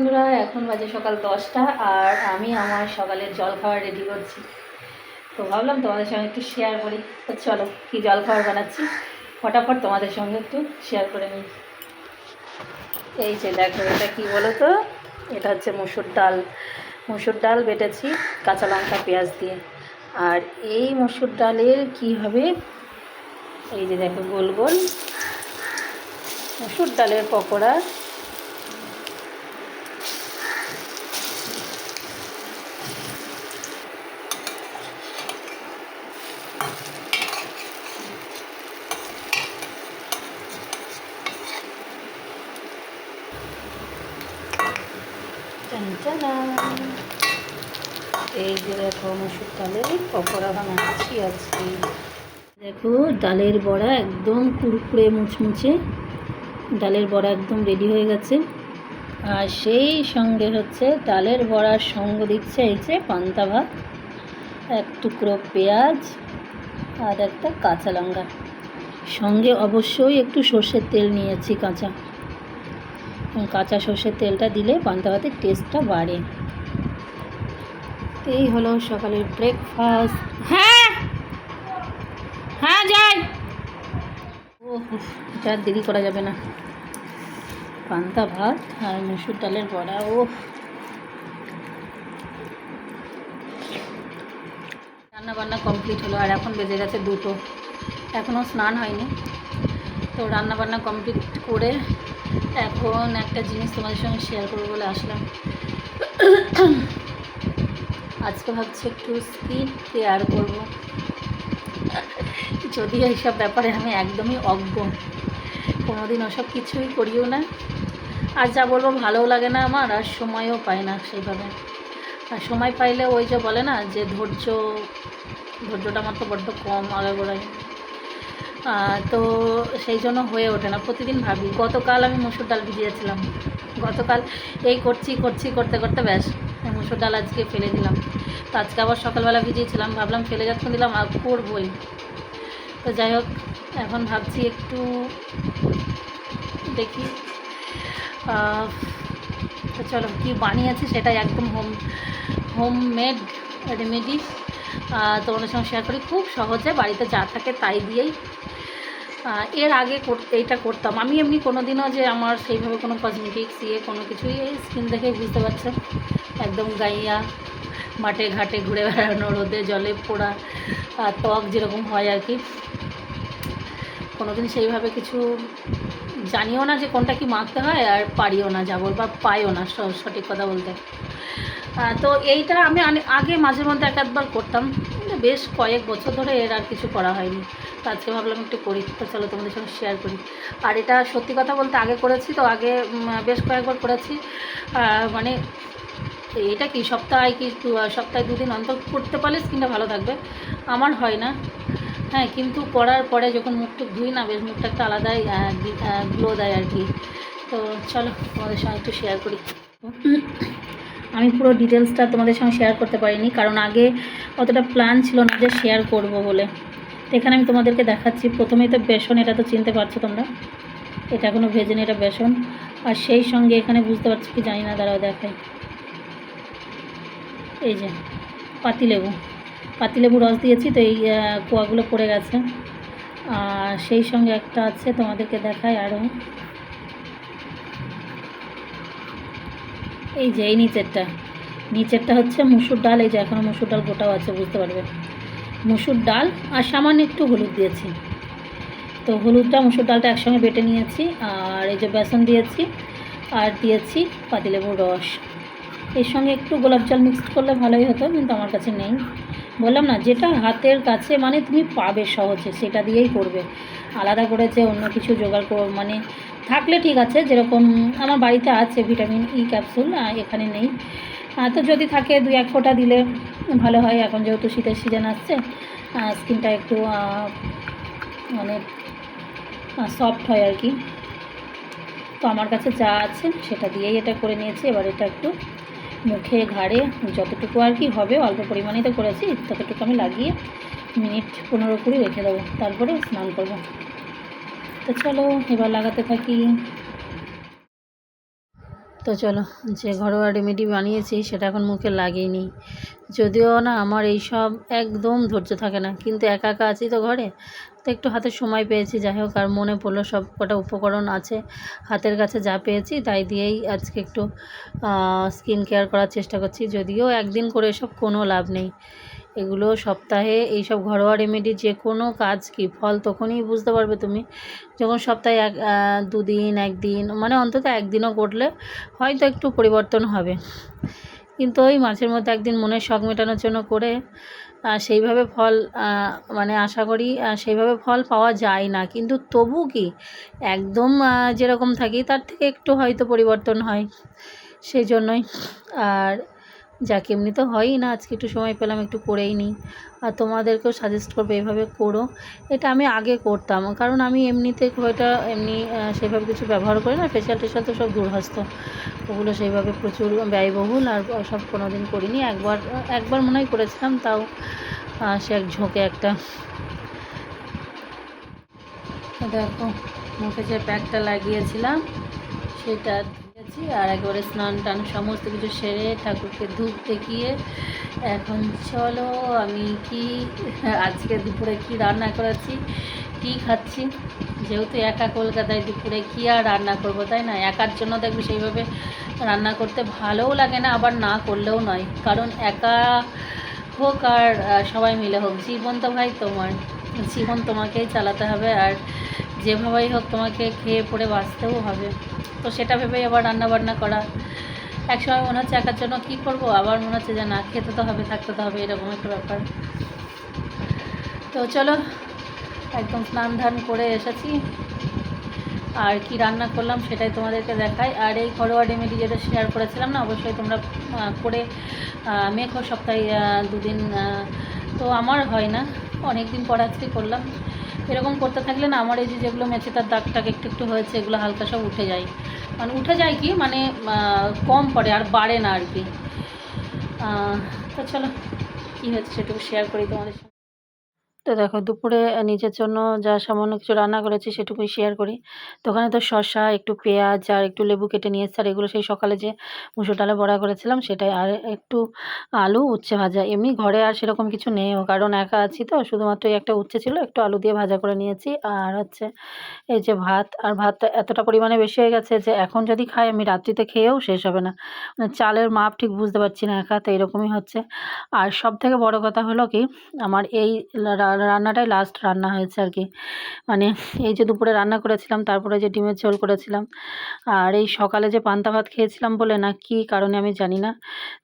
বন্ধুরা, এখন বাজে সকাল দশটা আর আমি আমার সকালের জল খাবার রেডি করছি। তো ভাবলাম তোমাদের সঙ্গে একটু শেয়ার করি। তো চলো, কি জল খাবার বানাচ্ছি? ফটাফট তোমাদের সঙ্গে একটু শেয়ার করে নিই। এই যে দেখো, এটা কী বলো তো এটা হচ্ছে মুসুর ডাল। মুসুর ডাল বেটেছি কাঁচা লঙ্কা, পেঁয়াজ দিয়ে। আর এই মুসুর ডালের কি হবে? এই যে দেখো, গোল গোল। মুসুর ডালের পকোড়া। এই যে দেখো মুসুর ডালের পকোড়া বানাচ্ছি আজকে। দেখো ডালের বড়া একদম কুড়কুড়ে মুচমুচে, ডালের বড়া একদম রেডি হয়ে গেছে। আর সেই সঙ্গে হচ্ছে ডালের বড়ার সঙ্গ দিচ্ছে এই যে পান্তা ভাত, এক টুকরো পেঁয়াজ আর একটা কাঁচা লঙ্কা। সঙ্গে অবশ্যই একটু সর্ষের তেল নিয়েছি কাঁচা। কাঁচা সর্ষের তেলটা দিলে পান্তা ভাতের টেস্টটা বাড়ে। এই হলো সকালের ব্রেকফাস্ট হ্যাঁ! হ্যাঁ যাই ও, এটা দেরি করা যাবে না। পান্তা ভাত আর মুসুর ডালের বড়া, ও। রান্না বান্না কমপ্লিট হলো, আর এখন বেজে গেছে দুটো। এখনও স্নান হয়নি। তো রান্না বান্না কমপ্লিট করে এখন একটা জিনিস তোমাদের সঙ্গে শেয়ার করব বলে আসলাম। আজকে ভাবছি একটু স্কিন কেয়ার করব। যদিও এইসব ব্যাপারে আমি একদমই অজ্ঞ কোনোদিন ওসব কিছুই করিও না। আর যা বলব ভালোও লাগে না আমার আর সময়ও পাই না সেইভাবে। আর সময় পাইলে ওই যে বলে না যে ধৈর্য ধৈর্যটা আমার তো বড্ড কম আগাগোড়ায় আহ, তো সেই জন্য হয়ে ওঠে না। প্রতিদিন ভাবি, গতকাল আমি মসুর ডাল ভিজিয়েছিলাম। গতকাল এই করছি করছি, করতে করতে ব্যাস মসুর ডাল আজকে ফেলে দিলাম। তো আজকে আবার সকালবেলা ভিজিয়েছিলাম, ভাবলাম ফেলে যখন দিলাম, আর করবই। তো যাই হোক, এখন ভাবছি একটু দেখি। তো চলো, কী বানিয়েছি সেটাই একদম হোম হোম হোমমেড রেমেডি। তোমাদের সঙ্গে শেয়ার করি। খুব সহজে বাড়িতে যা থাকে তাই দিয়েই এর আগে এইটা করতাম। আমি এমনি কোনো দিনও যে আমার সেইভাবে কোনো কসমেটিক্স ইয়ে কোনো কিছুই এই স্কিন দেখেই বুঝতে পারছেন। একদম গাইয়া, মাঠে ঘাটে ঘুরে বেড়ানো রোদে জলে পোড়া আর ত্বক যেরকম হয় আর কি। কোনো দিন সেইভাবে কিছু জানিও না যে কোনটা কি মাখতে হয় আর পারিও না, যাব বা পাইও না সঠিক কথা বলতে। তো এইটা আমি আগে মাঝে মধ্যে এক একবার করতাম। কিন্তু বেশ কয়েক বছর ধরে এর আর কিছু করা হয়নি। তো আজকে ভাবলাম একটু করি। তো চলো তোমাদের সঙ্গে শেয়ার করি। আর এটা সত্যি কথা বলতে আগে করেছি, তো আগে বেশ কয়েকবার করেছি। মানে এটা কি, সপ্তাহে কি সপ্তাহে দুদিন অন্তর করতে পারলে স্কিনটা ভালো থাকবে? আমার হয় না। হ্যাঁ কিন্তু করার পরে যখন মুখটুক ধুই না, বেশ মুখটা একটা আলাদাই গ্লো দেয় আর কি। তো চলো তোমাদের সঙ্গে একটু শেয়ার করি। আমি পুরো ডিটেলসটা তোমাদের সঙ্গে শেয়ার করতে পারিনি, কারণ আগে অতটা প্ল্যান ছিল না যে শেয়ার করব বলে। তো এখানে আমি তোমাদেরকে দেখাচ্ছি, প্রথমেই তো বেসন, এটা তো চিনতে পারছ তোমরা। এটা এখনও ভেজে এটা বেসন। আর সেই সঙ্গে এখানে বুঝতে পারছি কি জানি না, দাঁড়াও দেখাই। এই যে, পাতিলেবু। পাতিলেবু রস দিয়েছি, তো এই কুয়াগুলো পড়ে গেছে। আর সেই সঙ্গে একটা আছে, তোমাদেরকে দেখাই আরও। এই যে, এই নিচেরটা। নিচেরটা হচ্ছে মুসুর ডাল, এই যে এখনও মুসুর ডাল গোটাও আছে, বুঝতে পারবে। মুসুর ডাল আর সামান্য একটু হলুদ দিয়েছি। তো হলুদটা, মুসুর ডালটা একসঙ্গে বেটে নিয়েছি, আর এই যে বেসন দিয়েছি, আর দিয়েছি পাতিলেবুর রস। এর সঙ্গে একটু গোলাপ জল মিক্সড করলে ভালোই হতো, কিন্তু আমার কাছে নেই। বললাম না, যেটা হাতের কাছে মানে তুমি পাবে সহজে, সেটা দিয়েই করবে। আলাদা করে যে অন্য কিছু জোগাড় মানে থাকলে ঠিক আছে, যেরকম আমার বাড়িতে আছে ভিটামিন ই ক্যাপসুল এখানে নেই। তো যদি থাকে দুই এক ফোঁটা দিলে ভালো হয়, এখন যেহেতু শীতের সিজন আসছে স্কিনটা একটু মানে সফট হয় আর কি। তো আমার কাছে যা আছে সেটা দিয়েই এটা করে নিয়েছি। এবার এটা একটু মুখে ঘাড়ে যতটুকু আর কি হবে, অল্প পরিমাণেই তো করেছি, ততটুকু আমি লাগিয়ে মিনিট পনেরো কুড়ি রেখে দেবো। তারপরে স্নান করব। তো চলো, এবার লাগাতে থাকি। তো চলো, যে ঘরোয়া রেমেডি বানিয়েছি, সেটা এখন মুখে লাগিয়ে যদিও না, আমার এই সব একদম ধৈর্য থাকে না, কিন্তু একা একা আছি তো ঘরে, তো একটু হাতে সময় পেয়েছি। যাই হোক, আর মনে পড়ল, সব কটা উপকরণ আছে, হাতের কাছে যা পেয়েছি, তাই দিয়েই আজকে একটু স্কিন কেয়ার করার চেষ্টা করছি। যদিও একদিন করে এসব কোনো লাভ নেই। এগুলো সপ্তাহে এইসব ঘরোয়া রেমেডি যে কোনো কাজ কি, ফল তখনই বুঝতে পারবে তুমি। যখন সপ্তাহে এক দুদিন, একদিন মানে অন্তত একদিনও করলে হয়তো একটু পরিবর্তন হবে। কিন্তু ওই মাঝের মধ্যে একদিন মনের শখ মেটানোর জন্য করে সেইভাবে ফল মানে আশা করি সেইভাবে ফল পাওয়া যায় না। কিন্তু তবু কি, একদম যেরকম থাকি তার থেকে একটু হয়তো পরিবর্তন হয়। সেই জন্যই। আর যাক, এমনি তো হয়ই না, আজকে একটু সময় পেলাম, একটু করেই নিই। আর তোমাদেরকেও সাজেস্ট করব, এভাবে করো। এটা আমি আগে করতাম, কারণ আমি এমনিতে খুব এমনি সেভাবে কিছু ব্যবহার করি না ফেশিয়াল টেশিয়াল তো সব দূরহস্ত ওগুলো সেইভাবে প্রচুর ব্যয়বহুল, আর সব কোনো দিন করিনি। একবার একবার মনে হয় করেছিলাম, তাও সে এক ঝোঁকে একটা। দেখো মুখে যে প্যাকটা লাগিয়েছিলাম সেটা দিয়েছি আর একবারে স্নান টান সমস্ত কিছু সেরে ঠাকুরকে ধূপ দেখিয়ে এখন চলো আমি কি, আজকে দুপুরে কি রান্না করেছি, কি খাচ্ছি? যেহেতু একা কলকাতায় দুপুরে কী আর রান্না করব, তাই না? একার জন্য দেখবি সেইভাবে রান্না করতে ভালোও লাগে না, আবার না করলেও নয়। কারণ একা হোক আর সবাই মিলে হোক, জীবন তো ভাই তোমার। জীবন তোমাকেই চালাতে হবে আর যেভাবেই হোক তোমাকে খেয়ে পড়ে বাঁচতেও হবে। তো সেটা ভেবেই আবার রান্না বান্না করা। এক সময় মনে হচ্ছে একার জন্য কী করব? আবার মনে হচ্ছে যে না, খেতে তো হবে, থাকতে তো হবে, এরকম একটা ব্যাপার। তো চলো, একদম স্নান ধান করে এসেছি। আর কি রান্না করলাম সেটাই তোমাদেরকে দেখাই। আর এই ঘরোয়া রেমেডি যেটা শেয়ার করেছিলাম না, অবশ্যই তোমরা করে মেঘো সপ্তাহে দুদিন তো আমার হয় না অনেক দিন পর আজকে করলাম। এরকম করতে থাকলে না, আমার এই যেগুলো মেচে তার দাগটাক একটু একটু হয়েছে, এগুলো হালকা সব উঠে যায়। মানে উঠে যায় কি মানে কম পড়ে আর বাড়ে না আর কি। তো চলো, কী হচ্ছে সেটুকু শেয়ার করি তোমাদের তো দেখো, দুপুরে নিজের জন্য যা সামান্য কিছু রান্না করেছি সেটুকুই শেয়ার করি। তো ওখানে তো শসা, একটু পেঁয়াজ আর একটু লেবু কেটে নিয়ে এসছে আর এগুলো সেই সকালে যে মুসুর ডালে বড়া করেছিলাম, সেটাই। আর একটু আলু উচ্ছে ভাজা। এমনি ঘরে আর সেরকম কিছু নেইও কারণ একা আছি তো। শুধুমাত্র এই একটা উচ্ছে ছিল, একটু আলু দিয়ে ভাজা করে নিয়েছি। আর হচ্ছে এই যে ভাত, আর ভাতটা এতটা পরিমাণে বেশি হয়ে গেছে যে এখন যদি খাই, আমি রাত্রিতে খেয়েও শেষ হবে না। মানে চালের মাপ ঠিক বুঝতে পারছি না একা, তো এরকমই হচ্ছে। আর সব থেকে বড় কথা হলো কি, আমার এই রান্নাটাই লাস্ট রান্না হয়েছে আর কি। মানে এই যে দুপুরে রান্না করেছিলাম, তারপরে যে ডিমের ঝোল করেছিলাম, আর এই সকালে যে পান্তা ভাত খেয়েছিলাম বলে না কি কারণে আমি জানি না।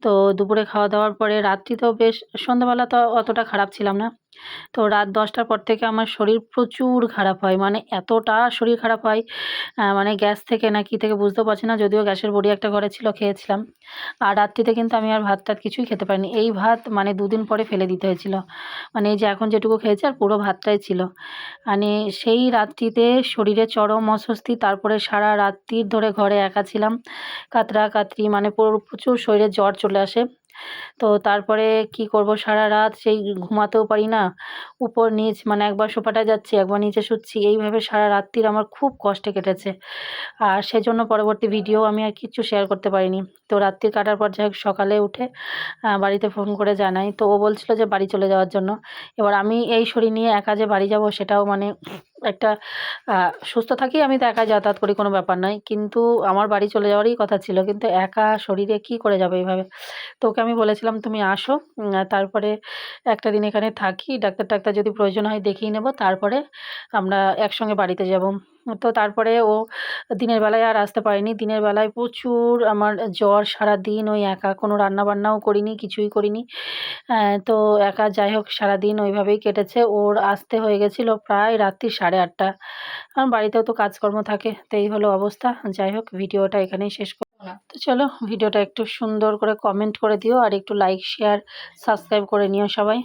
তো দুপুরে খাওয়া দাওয়ার পরে রাত্রি তো বেশ, সন্ধ্যাবেলা তো অতটা খারাপ ছিলাম না। তো রাত দশটার পর থেকে আমার শরীর প্রচুর খারাপ হয়। মানে এতটা শরীর খারাপ হয় মানে গ্যাস থেকে না কী থেকে বুঝতেও পারছি না, যদিও গ্যাসের বড়ি একটা ঘরে ছিল, খেয়েছিলাম। আর রাত্রিতে কিন্তু আমি আর ভাত টাত কিছুই খেতে পারিনি। এই ভাত মানে দুদিন পরে ফেলে দিতে হয়েছিল। মানে এই যে এখন যেটুকু খেয়েছি আর পুরো ভাতটাই ছিল। মানে সেই রাত্রিতে শরীরে চরম অস্বস্তি, তারপরে সারা রাত্রির ধরে ঘরে একা ছিলাম। কাতরা, কাতরি মানে পুরো প্রচুর শরীরে জ্বর চলে আসে। তো তারপরে কি করব? সারা রাত সেই ঘুমাতেও পারি না। উপর নিচ মানে একবার সোফাটায় যাচ্ছি, একবার নিচে শুচ্ছি এইভাবে সারা রাত্রির আমার খুব কষ্টে কেটেছে। আর সেজন্য পরবর্তী ভিডিও আমি আর কিচ্ছু শেয়ার করতে পারিনি। তো রাত্রি কাটার পর যাই সকালে উঠে বাড়িতে ফোন করে জানাই। তো ও বলছিল যে বাড়ি চলে যাওয়ার জন্য। এবার আমি এই শরীর নিয়ে একা যে বাড়ি যাব সেটাও মানে একটা সুস্থ থাকি, আমি তো একা যাতায়াত করি, কোনো ব্যাপার নয় কিন্তু আমার বাড়ি চলে যাওয়ারই কথা ছিল, কিন্তু একা শরীরে কি করে যাবে এইভাবে? তো ওকে আমি বলেছিলাম, তুমি আসো। তারপরে একটা দিন এখানে থাকি ডাক্তার টাক্তার যদি প্রয়োজন হয় দেখিয়ে নেব। তারপরে আমরা একসঙ্গে বাড়িতে যাব। তো তারপরে ও দিনের বেলায় আর আসতে পারেনি। দিনের বেলায় প্রচুর আমার জ্বর সারাদিন ওই একা, কোনো রান্নাবান্নাও করিনি, কিছুই করিনি। তো একা যাই হোক, সারাদিন ওইভাবেই কেটেছে। ওর আসতে হয়ে গেছিল প্রায় রাত্রি সাড়ে আটটা। কারণ বাড়িতেও তো কাজকর্ম থাকে তো এই হলো অবস্থা। যাই হোক, ভিডিওটা এখানেই শেষ তো চলো, ভিডিওটা একটু সুন্দর করে কমেন্ট করে দিও আর একটু লাইক শেয়ার সাবস্ক্রাইব করে নিও সবাই।